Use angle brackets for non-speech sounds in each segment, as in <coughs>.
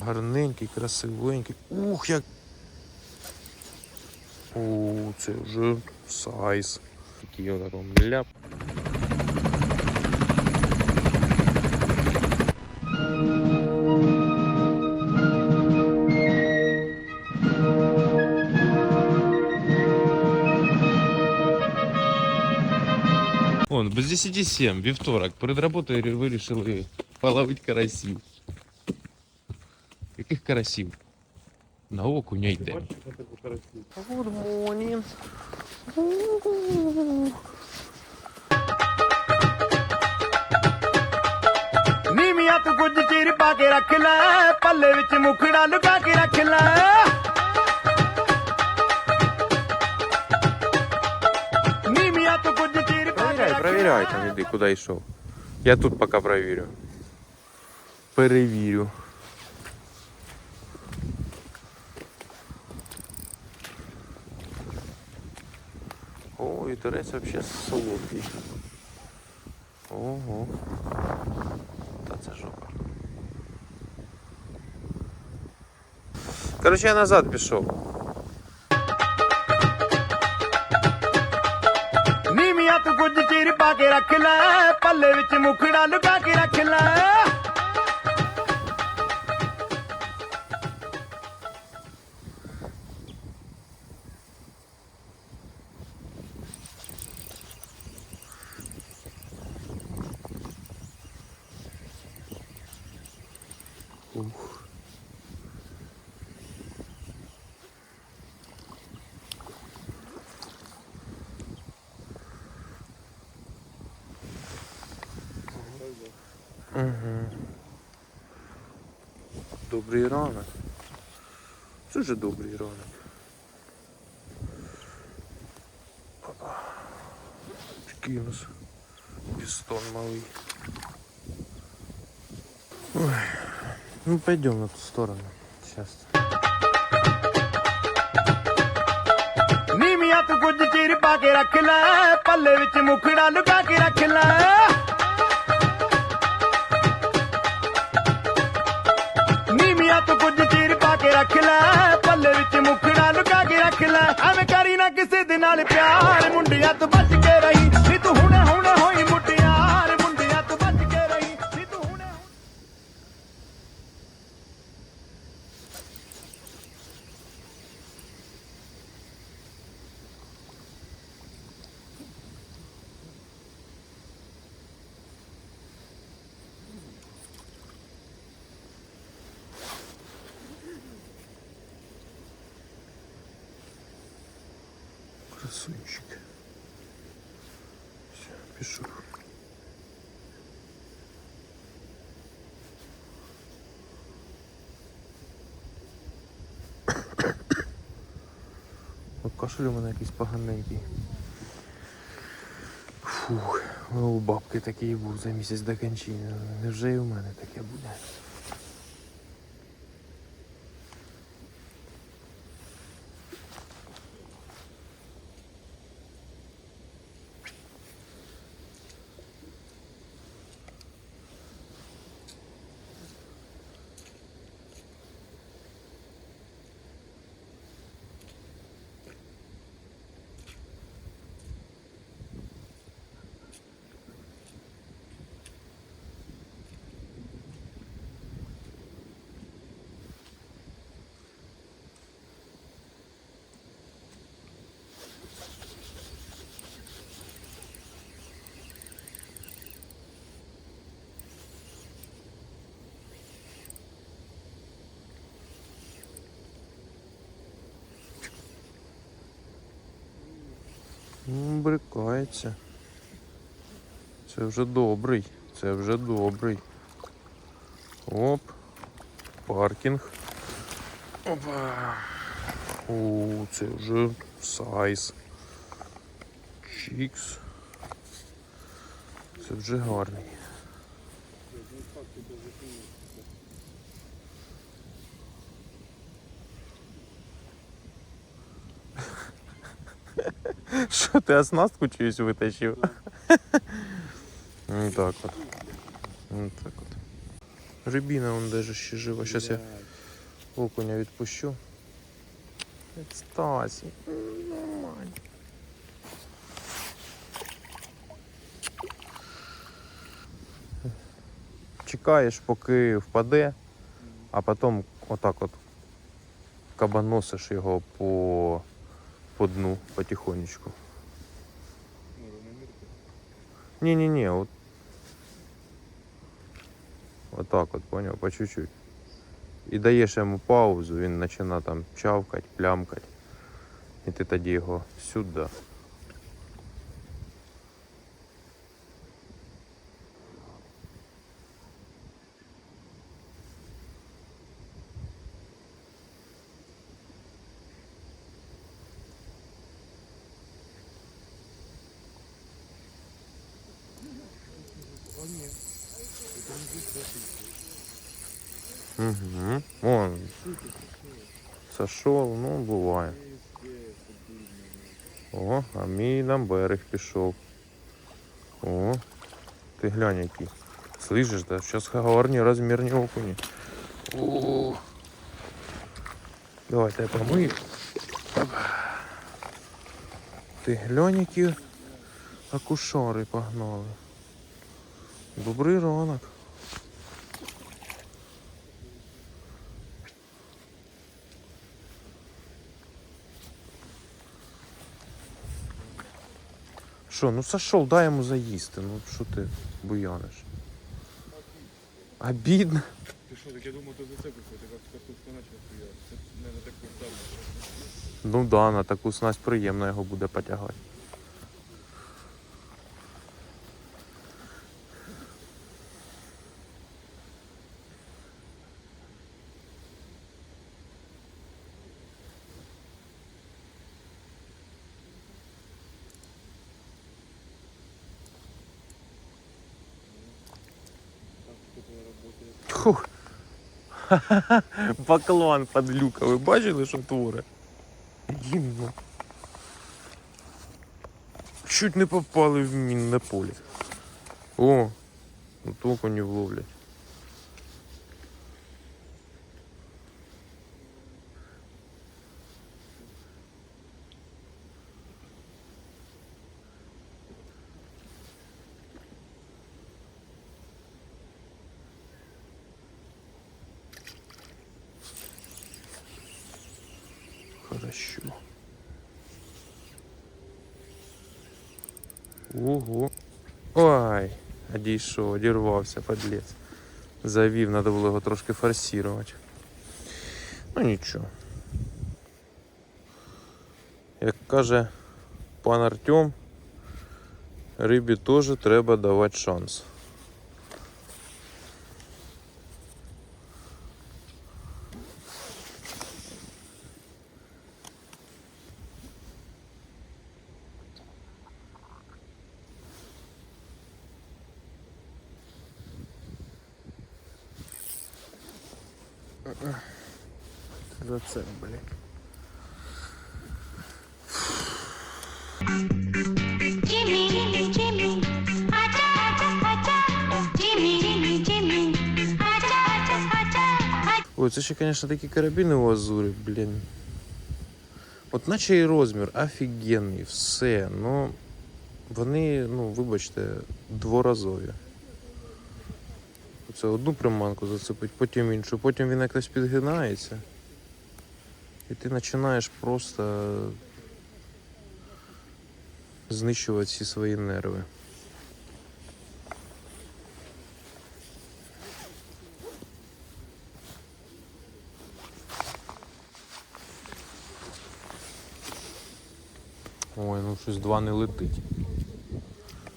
Гарненький, красивенький. Ух, як. О, це вже сайз. Такий отакий мляп. Вон, без 10 7, вівторок. Перед роботою вирішили половити карасів. Яких карасів? На окуня йде. Good morning. ਨੀਵੀਆਂ ਤੂੰ ਕੁਝ ਚਿਰ ਪਾ ਕੇ ਰੱਖ ਲੈ ਪੱਲੇ ਵਿੱਚ ਮੁਖੜਾ ਲੁਕਾ ਕੇ ਰੱਖ ਲੈ ਨੀਵੀਆਂ ਤੂੰ ਕੁਝ ਚਿਰ ਪਾ ਕੇ Проверяй, ਰੱਖ проверяй там иди, куда йшов. Я тут пока проверю. Перевірю. Ой, турець вообще солодкий. Ого. Та це жопа. Короче, я назад пішов. ਨੀਵੀਆਂ ਤੂੰ ਕੁਝ ਚਿਰ ਪਾ ਕੇ ਰੱਖ ਲੈ ਪੱਲੇ ਵਿੱਚ ਮੁਖੜਾ ਲੁਕਾ ਕੇ ਰੱਖ ਲੈ Ух. Угу. Добрий ранок. Це вже добрий ранок. Такий у нас пістон малий. Ну пойдем на ту сторону. Сейчас. ਨੀਵੀਆਂ ਤੂੰ ਕੁਝ ਚਿਰ ਪਾ ਕੇ ਰੱਖ ਲੈ ਪੱਲੇ ਵਿੱਚ ਮੁਖੜਾ ਲੁਕਾ ਕੇ ਰੱਖ ਲੈ ਨੀਵੀਆਂ ਤੂੰ ਕੁਝ ਚਿਰ ਪਾ ਕੇ ਰੱਖ ਲੈ ਪੱਲੇ ਵਿੱਚ ਮੁਖੜਾ ਲੁਕਾ ਕੇ ਰੱਖ ਲੈ ਐਵੇਂ ਕਰੀ ਨਾ ਕਿਸੇ ਦੇ ਨਾਲ ਪਿਆਰ ਮੁੰਡਿਆਂ ਤੋਂ ਬਚ ਕੇ ਰਹੀ Красунчик. Все, пишу. <coughs> О, Кашель у мене якийсь поганенький. Фух, ну, у бабки такий був за місяць до кончини. Невже і у мене таке буде? Брикається. Це вже добрий. Це вже добрий. Оп. Паркінг. Опа. О, це вже сайз. Чікс. Це вже гарний. <laughs> Що ти оснастку чиюсь витащив? <laughs> Ну так от. Ну так от. Рибіна он даже ще жива. Зараз я окуня відпущу. Стасі. Чекаєш, поки впаде, а потім отак от кабаносиш його по, по дну потихонечку. Не-не-не, вот. Вот так вот, понял, по чуть-чуть. І даєш йому паузу, він починає там чавкать, плямкать. І ти тоді його сюди. Угу. Вон. Сошел, ну буває. О, а мій на берег пішов. О, ти глянь який. Слышиш, да? Сейчас гарні розмірні окуні. О. Давайте я помию. Ти глянь, які акушари погнали. Добрий ранок. Що, ну сошел, дай йому заїсти. Ну що ти буяниш? Обідно. Ти що, так я думав, то за це приходить, як картошка почала хуяти. Це не на таку ставлю. Ну да, на таку снасть приємно його буде потягати. Фух. <laughs> Баклан подлюка. Ви бачили, що творе? Гімно. Чуть не попали в мінне поле. О, ну толку не вловлять. Хорошо. Ого. Ой, одійшов, одірвався, подлець. Завів, треба було його трошки форсувати. Ну нічого. Як каже пан Артем, рибі теж треба давати шанс. Ой, це ще, звісно, такі карабіни у Азурі, блін. От наче і розмір офігенний, все, ну вони, ну, вибачте, дворазові. Це одну приманку зацепить, потім іншу, потім він якось підгинається. І ти починаєш просто знищувати всі свої нерви. Ой, ну щось два не летить.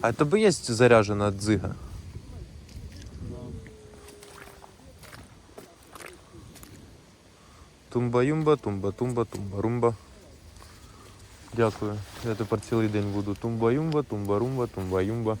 А тебе є заряджена дзига? Тумба-юмба, тумба-тумба, тумба-румба. Дякую. Я тепер цілий день буду тумба-юмба, тумба-румба, тумба-юмба.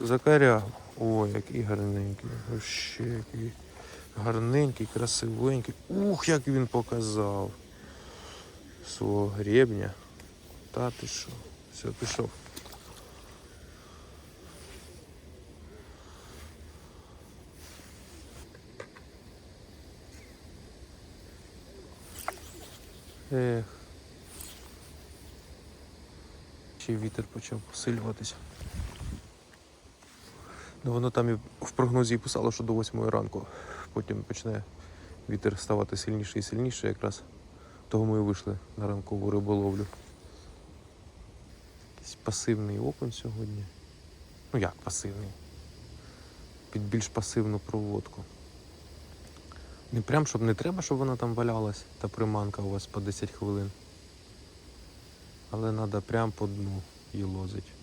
Закаряв. Ой, який гарненький. Вообще який гарненький, красивенький. Ух, як він показав. Свого гребня. Та ти що? Все, пішов. Ех. Ще вітер почав посилюватися. Ну воно там і в прогнозі писало, що до 8 ранку. Потім почне вітер ставати сильніше і сильніше якраз. Того ми і вийшли на ранкову риболовлю. Якийсь пасивний окунь сьогодні. Ну як пасивний? Під більш пасивну проводку. Не прям, щоб не треба, щоб вона там валялась, та приманка у вас по 10 хвилин. Але треба прям по дну її лозить.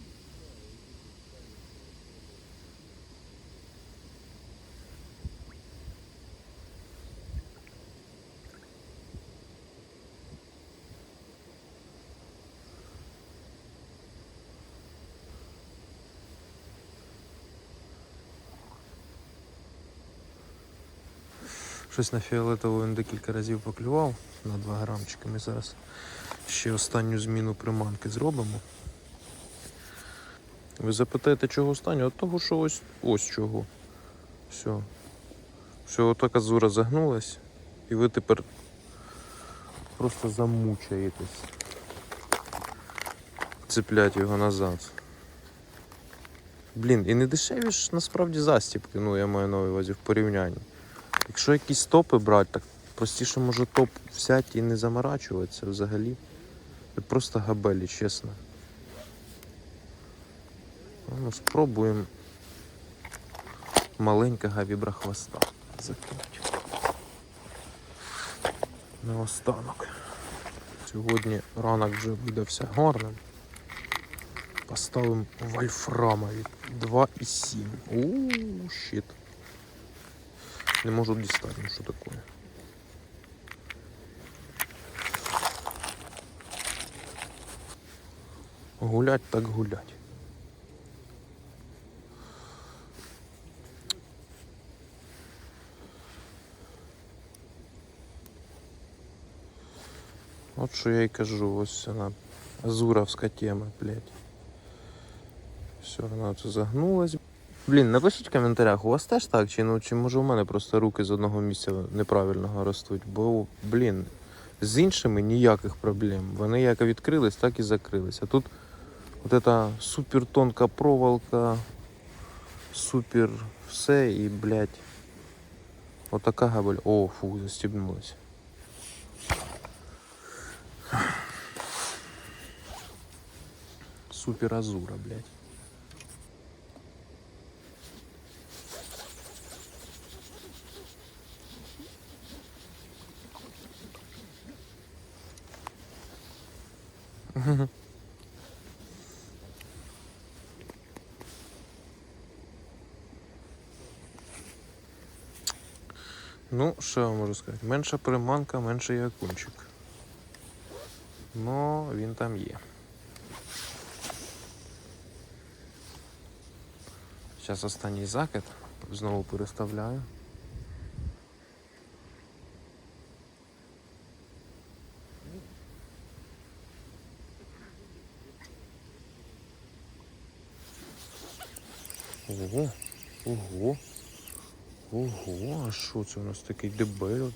Щось на фіолетову він декілька разів поклював на 2 грамчики. Ми зараз ще останню зміну приманки зробимо. Ви запитаєте, чого останню? От того, що ось ось чого. Все. Все, отака зура загнулась, і ви тепер просто замучаєтесь. Цеплять його назад. Блін, і не дешеві ж насправді застіпки, ну я маю на увазі в порівнянні. Якщо якісь топи брати, так простіше може топ взяти і не заморачуватися взагалі. Це просто габелі, чесно. Ну, спробуємо маленького віброхвоста закинути. Наостанок. Сьогодні ранок вже видався гарним. Поставимо вольфрамові 2,7. Ууу, щит. Не можу дістати, ну що таке. Гулять так гулять. От що я й кажу, ось вона азуровська тема, блядь. Все, вона тут загнулась. Блін, напишіть в коментарях, у вас теж так, чи ну чи може у мене просто руки з одного місця неправильного ростуть, бо, блін, з іншими ніяких проблем. Вони як відкрились, так і закрились. А тут от эта супер тонка проволока, супер все і, блядь, отака габель. О, фу, застібнулась. Супер азура, блядь. Ну, що я можу сказати? Менша приманка, менший якунчик. Ну, він там є. Зараз останній закид. Знову переставляю. Ого, ого. Ого, а що це у нас такий дебель?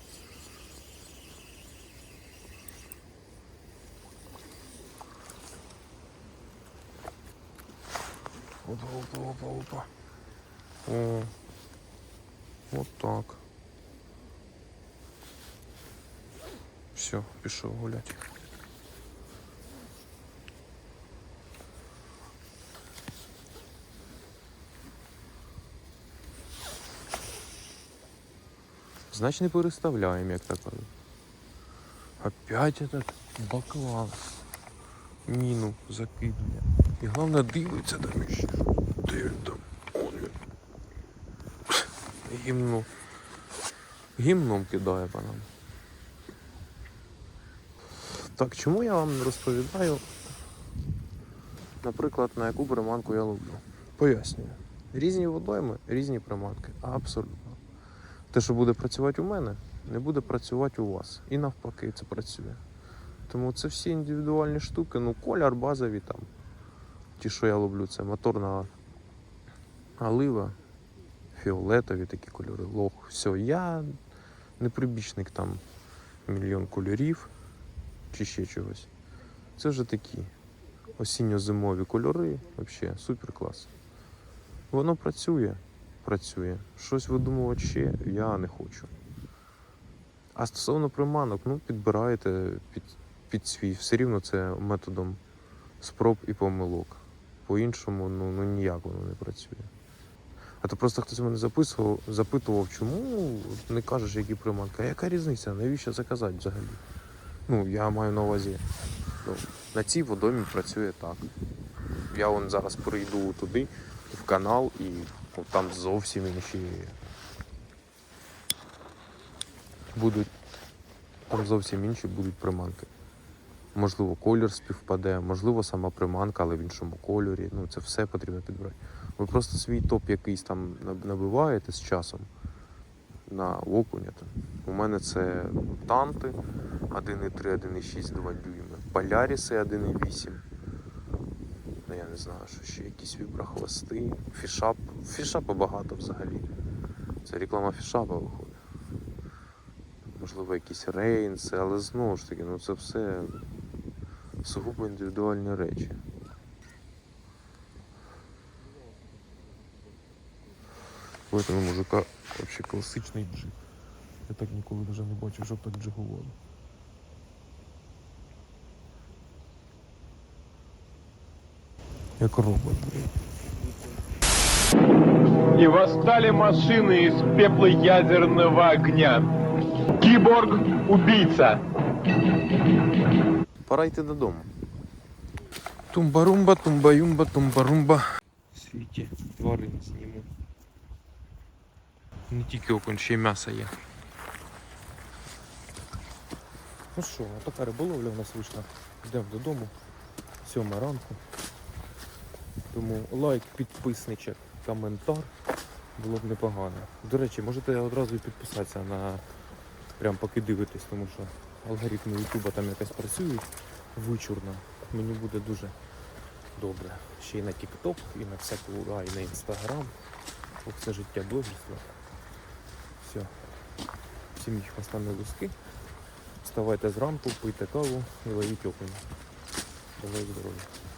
Опа, опа, опа, опа. О, вот так. Все, пішов гулять. Значит, не переставляем, як так кажуть. Опять этот баклан. Міну закидує. І головне дивиться там ще. Де там? Он він. Гімно. Гімном кидає по нам. Так, чому я вам розповідаю, наприклад, на яку приманку я ловлю? Пояснюю. Різні водойми, різні приманки. Абсолютно. Те, що буде працювати у мене, не буде працювати у вас. І навпаки, це працює. Тому це всі індивідуальні штуки. Ну, колір базові там. Ті, що я люблю, це моторна олива, фіолетові такі кольори, лох. Все, я не прибічник там мільйон кольорів чи ще чогось. Це вже такі осінньо-зимові кольори. Взагалі, супер клас. Воно працює, працює. Щось видумувати ще я не хочу. А стосовно приманок, ну підбираєте під, під свій. Все рівно це методом спроб і помилок. По-іншому ну, ну ніяк воно не працює. А то просто хтось мене записував, запитував, чому не кажеш, які приманки. А яка різниця? Навіщо це казати взагалі? Ну, я маю на увазі. Ну, на цій водомі працює так. Я вон зараз перейду туди, в канал, і ну, там зовсім інші. Будуть. Там зовсім інші будуть приманки. Можливо, колір співпаде, можливо, сама приманка, але в іншому кольорі. Ну, це все потрібно підбирати. Ви просто свій топ якийсь там набиваєте з часом на окуня. Там. У мене це танти 1,3, 1,6, 2 дюйми, поляріси 1,8. Ну, я не знаю, що ще якісь віброхвости, фішап. Фішапа багато взагалі. Це реклама фішапа виходить. Можливо, якісь рейнси, але знову ж таки, ну це все сугубо індивідуальні речі. У мужика вообще класичний джиг. Я так ніколи даже не бачив, щоб так джигували. Як робот, блядь. и восстали машины из пепла ядерного огня. Киборг-убийца. Пора йти додому. Тумба-румба, тумба-юмба, тумба-румба. В світі тварин зніму. Не тільки окунь, ще й м'ясо є. Ну що, а така риболовля в нас вийшла. Йдемо додому. Сьома ранку. Тому лайк, підписничок, коментар. Було б непогано. До речі, можете одразу і підписатися на прям поки дивитесь, тому що алгоритми Ютуба там якось працюють вичурно. Мені буде дуже добре. Ще й на TikTok, і на всяку, а, і на Instagram. Це життя блогерства. Все. Всім останні луски. Вставайте зранку, пийте каву і ловіть окунь. Бажаю здоров'я.